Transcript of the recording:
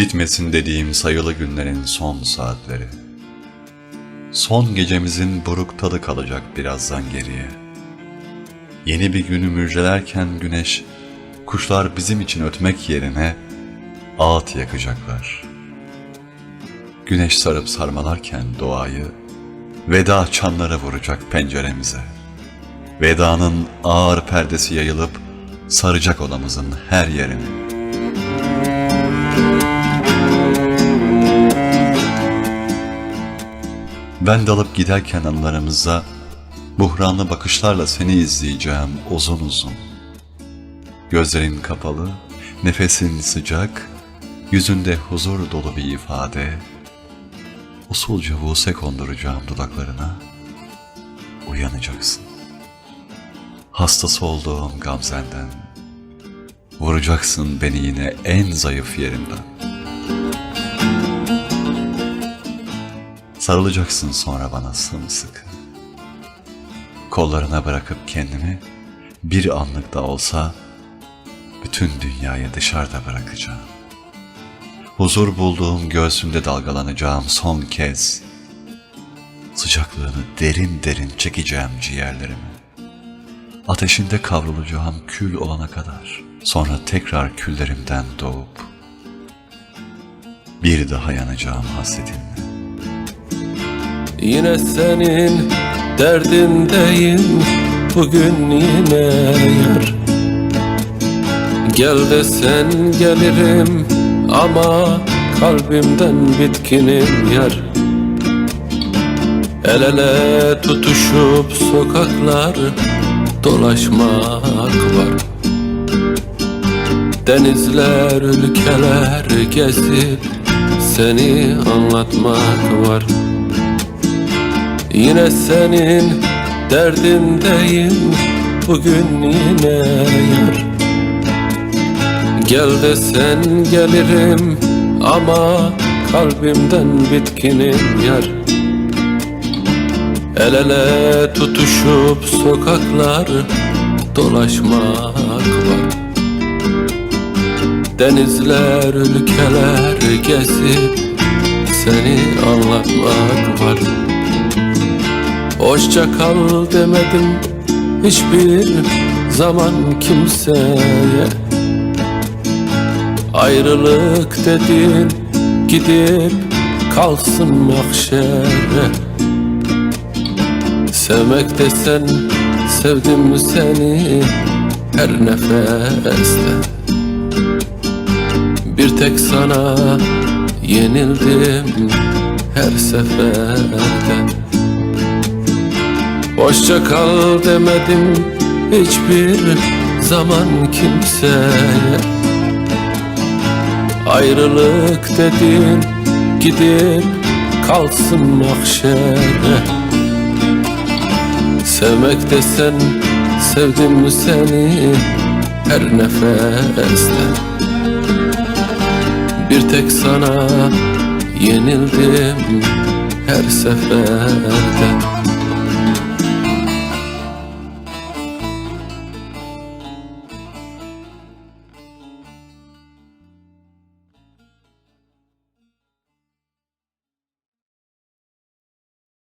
Bitmesin dediğim sayılı günlerin son saatleri. Son gecemizin buruk tadı kalacak birazdan geriye. Yeni bir günü müjdelerken güneş, kuşlar bizim için ötmek yerine ağıt yakacaklar. Güneş sarıp sarmalarken doğayı, veda çanları vuracak penceremize. Vedanın ağır perdesi yayılıp saracak odamızın her yerini. Ben dalıp giderken anılarımıza buhranlı bakışlarla seni izleyeceğim uzun uzun. Gözlerin kapalı, nefesin sıcak, yüzünde huzur dolu bir ifade. Usulca vuse konduracağım dudaklarına. Uyanacaksın. Hastası olduğum gamzenden. Vuracaksın beni yine en zayıf yerimden. Sarılacaksın sonra bana sımsıkı. Kollarına bırakıp kendimi bir anlık da olsa bütün dünyayı dışarıda bırakacağım. Huzur bulduğum göğsümde dalgalanacağım son kez. Sıcaklığını derin derin çekeceğim ciğerlerimi. Ateşinde kavrulacağım kül olana kadar. Sonra tekrar küllerimden doğup bir daha yanacağım hasretinle. Yine senin derdindeyim Bugün yine yar. Gel desen gelirim Ama kalbimden bitkinim yar. El ele tutuşup sokaklar Dolaşmak var. Denizler, ülkeler gezip Seni anlatmak var Yine senin derdindeyim Bugün yine yar. Gel desen gelirim Ama kalbimden bitkinim yar. El ele tutuşup sokaklar Dolaşmak var. Denizler, ülkeler gezip Seni anlatmak var Hoşça kal demedim hiçbir zaman kimseye. Ayrılık dedin gidip kalsın mahşere. Sevmek desen sevdim seni her nefeste. Bir tek sana yenildim her seferde Hoşça kal demedim hiçbir zaman kimseye. Ayrılık dedin gidip kalsın mahşere. Sevmek desen sevdim seni her nefeste. Bir tek sana yenildim her seferde